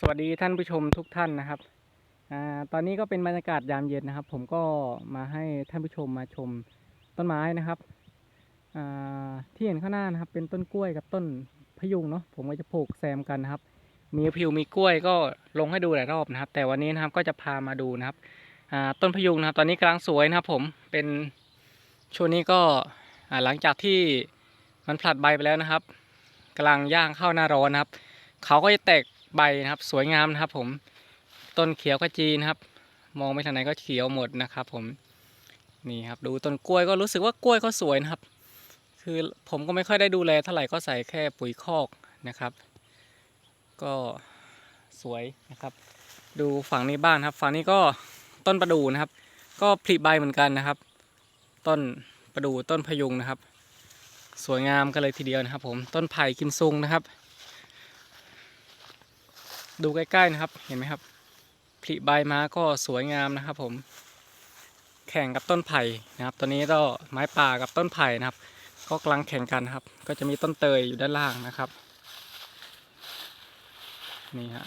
สวัสดีท่านผู้ชมทุกท่านนะครับอตอนนี้ก็เป็นบรรยากาศยามเย็นนะครับ ผมก็มาให้ท่านผู้ชมมาชมต้นไม้นะครับที่เห็นข้างหน้านะครับ เป็นต้นกล้วยกับต้นพะยุงเนาะผมก็จะปลูกแซมกันนะครับ มีพิวมีกล้วยก็ลงให้ดูหลายรอบนะครับ แต่วันนี้นะครับก็จะพามาดูนะครับต้นพะยุงนะครับ ตอนนี้กำลังสวยนะครับ ผมเป็นช่วงนี้ก็หลังจากที่มันผลัดใบไปแล้วนะครับกำลังย่างเข้าหน้าร้อนนะครับ เขาก็จะแตก ใบนะครับ สวยงามนะครับ ผมต้นเขียวขจีนะครับ มองไปทางไหนก็เขียวหมดนะครับ ผมนี่ครับ ดูต้นกล้วยก็รู้สึกว่ากล้วยก็สวยนะครับ คือผมก็ไม่ค่อยได้ดูแลเท่าไหร่ก็ใส่แค่ปุ๋ยคอกนะครับ ก็สวยนะครับ ดูฝั่งนี้บ้านครับ ฝั่งนี้ก็ต้นประดู่นะครับ ก็ผลิใบเหมือนกันนะครับ ต้นประดู่ต้นพยุงนะครับ สวยงามกันเลยทีเดียวนะครับ ผมต้นไผ่กิมซุงนะครับ ดูใกล้ๆนะครับ เห็นไหมครับผลิใบมาก็สวยงามนะครับ ผม แข่งกับต้นไผ่นะครับตัวนี้ก็ไม้ป่ากับต้นไผ่นะครับ ก็กำลังแข่งกันครับ ก็จะมีต้นเตยอยู่ด้านล่างนะครับ นี่ฮะ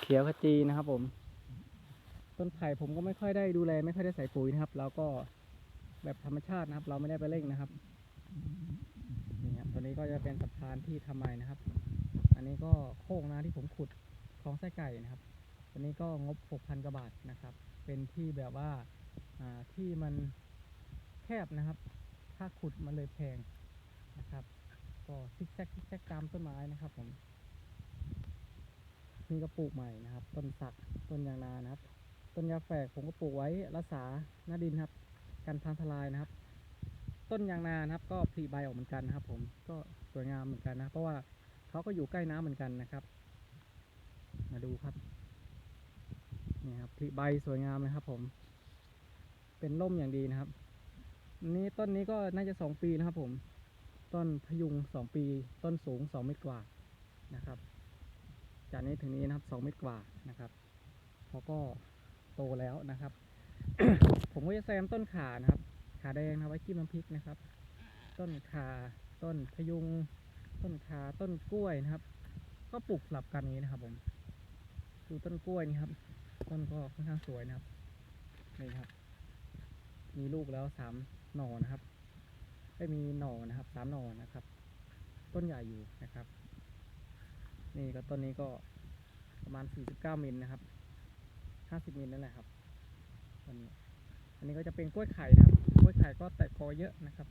เขียวขจีนะครับ ผม ต้นไผ่ผมก็ไม่ค่อยได้ดูแลไม่ค่อยได้ใส่ปุ๋ยนะครับ เราก็แบบธรรมชาตินะครับ เราไม่ได้ไปเร่งนะครับนี่ครับตัวนี้ก็จะเป็นสะพานที่ทำใหม่นะครับ นนี้ก็โคกนาที่ผมขุดคลองไส้ไก่นะครับตัวนี้ก็งบ 6,000กว่าบาทนะครับ เป็นที่แบบว่าอ่าที่มันแคบนะครับ ถ้าขุดมันเลยแพงนะครับ ก็ซิกแซกซิกแซกตามต้นไม้นะครับผม นี่ก็ปลูกใหม่นะครับ ต้นสัก ต้นยางนานะครับ ต้นยาแฝกผมก็ปลูกไว้รักษาหน้าดินครับ กันพังทลายนะครับ ต้นยางนานะครับ ก็ผลิใบออกเหมือนกันนะครับ ผม ก็สวยงามเหมือนกันนะ เพราะว่า เขาก็อยู่ใกล้น้ำเหมือนกันนะครับ มาดูครับนี่ครับผลิใบสวยงามนะครับ ผม เป็นร่มอย่างดีนะครับ นี้ต้นนี้ก็น่าจะสองปีนะครับ ผม ต้นพยุงสองปี ต้นสูงสองเมตรกว่านะครับ จากนี้ถึงนี้นะครับสองเมตรกว่านะครับเขาก็โตแล้วนะครับ ผมก็จะแซมต้นขานะครับ ขาแดงนะไว้จิ้มน้ำพริกนะครับ ต้นขาต้นพยุง ต้นขาต้นกล้วยนะครับ ก็ปลูกสลับกันนี้นะครับ ผม ดูต้นกล้วยนี่ครับ ต้นก็ค่อนข้างสวยนะครับนี่ครับ มีลูกแล้วสามหน่อนะครับได้มีหน่อนะครับสามหน่อนะครับ ต้นใหญ่อยู่นะครับ นี่ก็ต้นนี้ก็ประมาณ 49มิลนะครับ 50มิลนั่นแหละครับต้นนี้ อันนี้ก็จะเป็นกล้วยไข่นะครับ กล้วยไข่ก็แตกกอเยอะนะครับ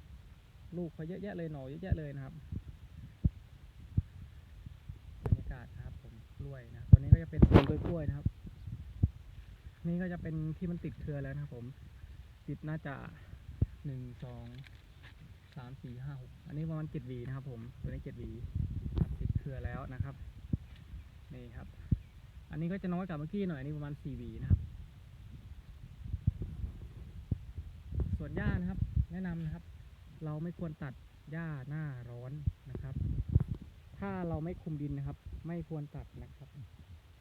ลูกเขาเยอะแยะเลยหน่อเยอะแยะเลยนะครับ บรรยากาศนะครับผม กล้วยนะตัวนี้ก็จะเป็นสวนกล้วยนะครับ นี่ก็จะเป็นที่มันติดเครือแล้วนะครับผม ติดน่าจะหนึ่งสองสามสี่ห้าหกอันนี้ประมาณเจ็ดวีนะครับ ผม ตัวนี้เจ็ดวีติดเครือแล้วนะครับ นี่ครับ อันนี้ก็จะน้อยกว่าเมื่อกี้หน่อย อันนี้ประมาณสี่วีนะครับ ส่วนหญ้านะครับ แนะนำนะครับ เราไม่ควรตัดหญ้าหน้าร้อนนะครับ ถ้าเราไม่คุมดินนะครับ ไม่ควรตัดนะครับ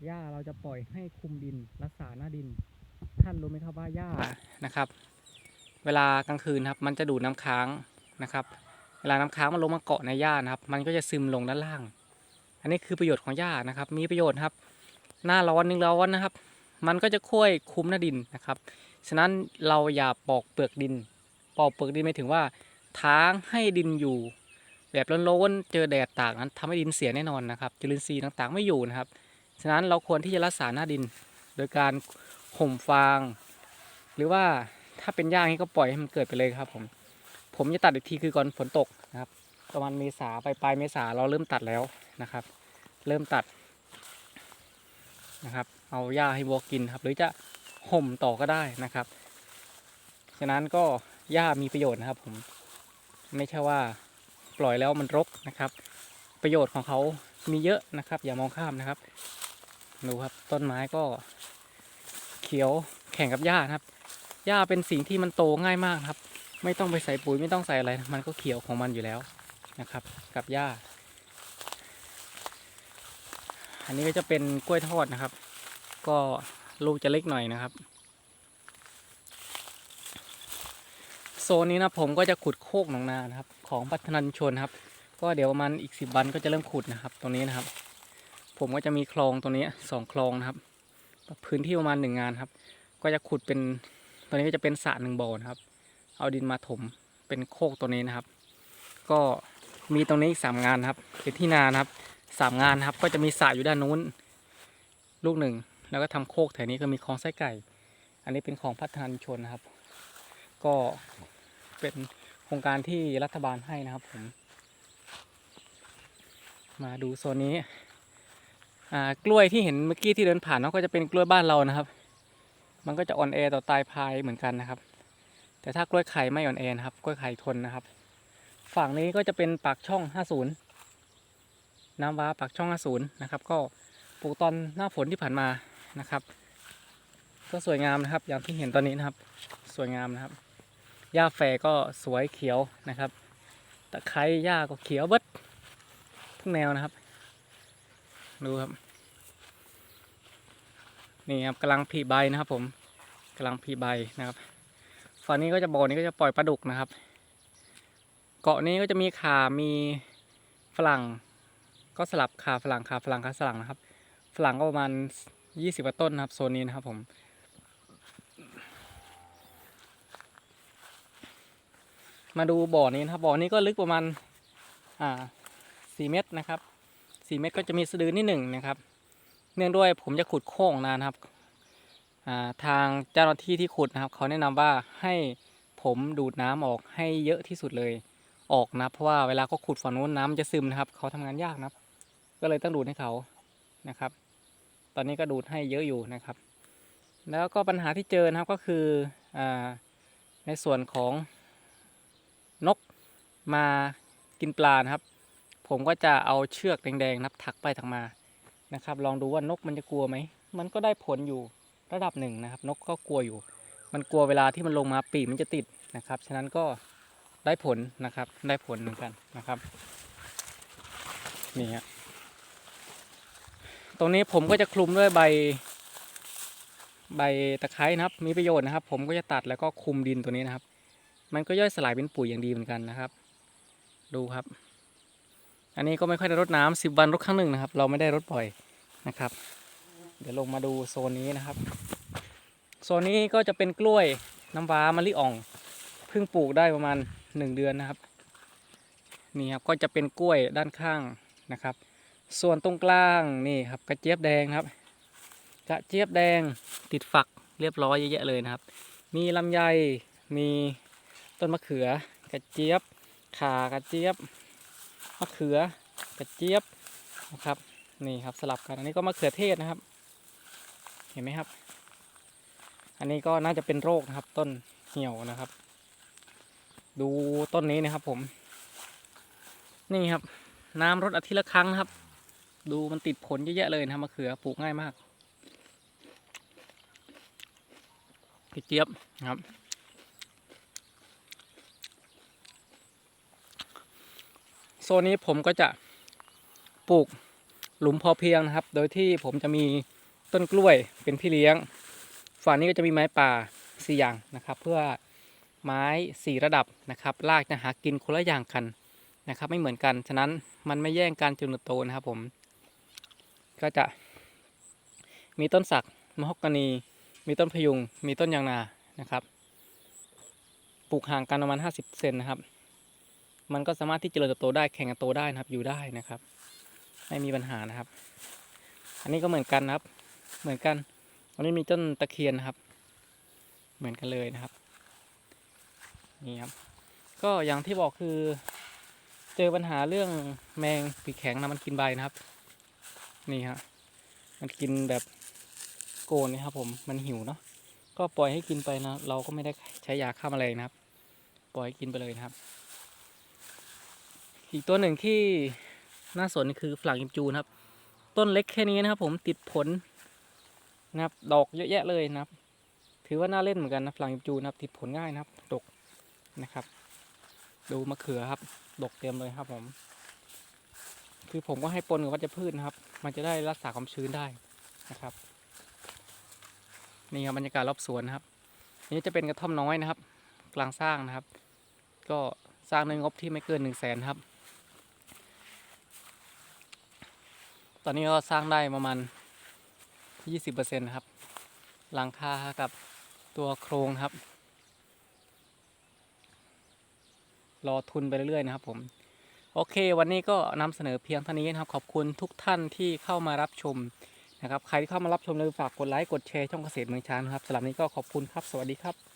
หญ้าเราจะปล่อยให้คุมดินรักษาหน้าดิน ท่านรู้ไหมครับว่าหญ้านะครับ เวลากลางคืนครับ มันจะดูดน้ำค้างนะครับ เวลาน้ำค้างมันลงมาเกาะในหญ้านะครับ มันก็จะซึมลงด้านล่าง อันนี้คือประโยชน์ของหญ้านะครับ มีประโยชน์ครับ หน้าร้อนนึงร้อนนะครับ มันก็จะช่วยคุมหน้าดินนะครับ ฉะนั้นเราอย่าปอกเปลือกดิน ปอกเปลือกดินหมายถึงว่าทางให้ดินอยู่ แบบร้อนๆเจอแดดตากนั้นทำให้ดินเสียแน่นอนนะครับจุลินทรีย์ต่างๆไม่อยู่นะครับ ฉะนั้นเราควรที่จะรักษาหน้าดิน โดยการห่มฟาง หรือว่าถ้าเป็นหญ้าอย่างนี้ก็ปล่อยให้มันเกิดไปเลยครับผมผมจะตัดอีกทีคือก่อนฝนตกนะครับ ประมาณเมษาปลายปลายเมษาเราเริ่มตัดแล้วนะครับ เริ่มตัดนะครับ เอาหญ้าให้วัวกินครับ หรือจะห่มต่อก็ได้นะครับ ฉะนั้นก็หญ้ามีประโยชน์นะครับผมไม่ใช่ว่า ปล่อยแล้วมันรกนะครับ ประโยชน์ของเขามีเยอะนะครับ อย่ามองข้ามนะครับดูครับต้นไม้ก็เขียวแข่งกับหญ้านะครับหญ้าเป็นสิ่งที่มันโตง่ายมากครับ ไม่ต้องไปใส่ปุ๋ยไม่ต้องใส่อะไร มันก็เขียวของมันอยู่แล้วนะครับ กับหญ้า อันนี้ก็จะเป็นกล้วยทอดนะครับ ก็ลูกจะเล็กหน่อยนะครับโซนนี้นะผมก็จะขุดโคกหนองนานะครับ ของพัฒนันชนครับ ก็เดี๋ยวประมาณอีกสิบวันก็จะเริ่มขุดนะครับ ตรงนี้นะครับ ผมก็จะมีคลองตรงนี้สองคลองนะครับ พื้นที่ประมาณหนึ่งงานครับ ก็จะขุดเป็นตัวนี้ก็จะเป็นสระหนึ่งบ่อนะครับ เอาดินมาถมเป็นโคกตัวนี้นะครับ ก็มีตรงนี้อีกสามงานครับเป็นที่นานะครับสามงานครับ ก็จะมีสระอยู่ด้านนู้น ลูกหนึ่งแล้วก็ทำโคกแถวนี้ก็มีคลองไส้ไก่ อันนี้เป็นของพัฒนาชนนะครับ ก็เป็น ครงการที่รัฐบาลให้นะครับผม มาดูโซนนี้ อ่ากล้วยที่เห็นเมื่อกี้ที่เดินผ่านเนาะก็จะเป็นกล้วยบ้านเรานะครับ มันก็จะอ่อนแอต่อตายพายเหมือนกันนะครับ แต่ถ้ากล้วยไข่ไม่อ่อนแอนะครับ กล้วยไข่ทนนะครับ ฝั่งนี้ก็จะเป็นปากช่อง 50 น้ำว้าปากช่อง 50 นะครับ ก็ปลูกตอนหน้าฝนที่ผ่านมานะครับ ก็สวยงามนะครับ อย่างที่เห็นตอนนี้นะครับ สวยงามนะครับ หญ้าแฝกก็สวยเขียวนะครับตะไคร้หญ้าก็เขียวเบิดทุกแนวนะครับ ดูครับ นี่ครับกำลังผลิใบนะครับ ผมกำลังผลิใบนะครับฝั่งนี้ก็จะบ่อนี้ก็จะปล่อยปลาดุกนะครับ เกาะนี้ก็จะมีขามีฝรั่ง ก็สลับขาฝรั่งขาฝรั่งขาฝรั่งนะครับ ฝรั่งก็ประมาณยี่สิบกว่าต้นนะครับโซนนี้นะครับผม มาดูบ่อนี้นะครับบ่อนี้ก็ลึกประมาณอ่าสี่เมตรนะครับสี่เมตรก็จะมีสะดือนิดหนึ่งนะครับ เนื่องด้วยผมจะขุดโค้งนานครับอ่าทางเจ้าหน้าที่ที่ขุดนะครับ เขาแนะนำว่าให้ผมดูดน้ำออกให้เยอะที่สุดเลยออกนะเพราะว่าเวลาเขาขุดฝั่งนู้นน้ำจะซึมนะครับ เขาทำงานยากนะครับ ก็เลยต้องดูดให้เขานะครับ ตอนนี้ก็ดูดให้เยอะอยู่นะครับ แล้วก็ปัญหาที่เจอนะครับก็คืออาในส่วนของ มากินปลานะครับ ผมก็จะเอาเชือกแดงๆนับถักไปถักมานะครับ ลองดูว่านกมันจะกลัวไหม มันก็ได้ผลอยู่ระดับหนึ่งนะครับ นกก็กลัวอยู่ มันกลัวเวลาที่มันลงมาปีกมันจะติดนะครับ ฉะนั้นก็ได้ผลนะครับ ได้ผลเหมือนกันนะครับ นี่ฮะตรงนี้ผมก็จะคลุมด้วยใบ ใบตะไคร้นะครับ มีประโยชน์นะครับ ผมก็จะตัดแล้วก็คลุมดินตัวนี้นะครับ มันก็ย่อยสลายเป็นปุ๋ยอย่างดีเหมือนกันนะครับ ดูครับ อันนี้ก็ไม่ค่อยได้รดน้ำสิบวันรดครั้งหนึ่งนะครับ เราไม่ได้รดบ่อยนะครับ เดี๋ยวลงมาดูโซนนี้นะครับ โซนนี้ก็จะเป็นกล้วยน้ำว้ามะลิอ่องเพิ่งปลูกได้ประมาณหนึ่งเดือนนะครับนี่ครับก็จะเป็นกล้วยด้านข้างนะครับ ส่วนตรงกลางนี่ครับกระเจี๊ยบแดงครับ กระเจี๊ยบแดงติดฝักเรียบร้อยเยอะแยะเลยนะครับ มีลำไยมีต้นมะเขือกระเจี๊ยบ ขากระเจี๊ยบมะเขือกระเจี๊ยบนะครับนี่ครับสลับกันอันนี้ก็มะเขือเทศนะครับ เห็นไหมครับ อันนี้ก็น่าจะเป็นโรคนะครับ ต้นเหี่ยวนะครับ ดูต้นนี้นะครับผม นี่ครับ น้ำรดอาทิตย์ละครั้งนะครับ ดูมันติดผลเยอะแยะเลยนะครับมะเขือปลูกง่ายมากกระเจี๊ยบนะครับ ซนนี้ผมก็จะปลูกหลุมพอเพียงนะครับ โดยที่ผมจะมีต้นกล้วยเป็นพี่เลี้ยง ฝั่งนี้ก็จะมีไม้ป่าสี่อย่างนะครับ เพื่อไม้สี่ระดับนะครับรากจะหากินคนละอย่างกันนะครับ ไม่เหมือนกัน ฉะนั้นมันไม่แย่งการเจริญเติบโตนะครับผม ก็จะมีต้นสักมะฮอกกานี มีต้นพยุง มีต้นยางนานะครับ ปลูกห่างกันประมาณ 50 เซนนะครับ มันก็สามารถที่จเจริญเติบโตได้แข่งกันโตได้นะครับอยู่ได้นะครับ ไม่มีปัญหานะครับ อันนี้ก็เหมือนกันนะครับ เหมือนกันอันนี้มีต้นตะเคียนนะครับ เหมือนกันเลยนะครับนี่ครับ ก็อย่างที่บอกคือ เจอปัญหาเรื่องแมงปีกแข็งนะมันกินใบนะครับ นี่ครับมันกินแบบโกนนะครับ ผมมันหิวเนาะก็ปล่อยให้กินไปนะ เราก็ไม่ได้ใช้ยาฆ่าแมลงนะครับ ปล่อยให้กินไปเลยนะครับ อีกตัวหนึ่งที่น่าสนคือฝรั่งยิมจูนะครับ ต้นเล็กแค่นี้นะครับ ผมติดผลนะครับ ดอกเยอะแยะเลยนะครับ ถือว่าน่าเล่นเหมือนกันนะฝรั่งยิมจูนะครับ ติดผลง่ายนะครับ ดกนะครับ ดูมะเขือครับ ดกเต็มเลยครับผม คือผมก็ให้ปนกับวัชพืชนะครับ มันจะได้รักษาความชื้นได้นะครับนี่ครับบรรยากาศรอบสวนนะครับนี่จะเป็นกระท่อมน้อยนะครับ กลางสร้างนะครับ ก็สร้างในงบที่ไม่เกินหนึ่งแสนครับ ตอนนี้ก็สร้างได้ประมาณ 20%นะครับ หลังคากับตัวโครงครับ รอทุนไปเรื่อยๆนะครับผม โอเค วันนี้ก็นำเสนอเพียงเท่านี้นะครับ ขอบคุณทุกท่านที่เข้ามารับชมนะครับ ใครที่เข้ามารับชมเลยฝากกดไลค์ กดแชร์ช่องเกษตรเมืองช้างนะครับสำหรับนี้ก็ขอบคุณครับ สวัสดีครับ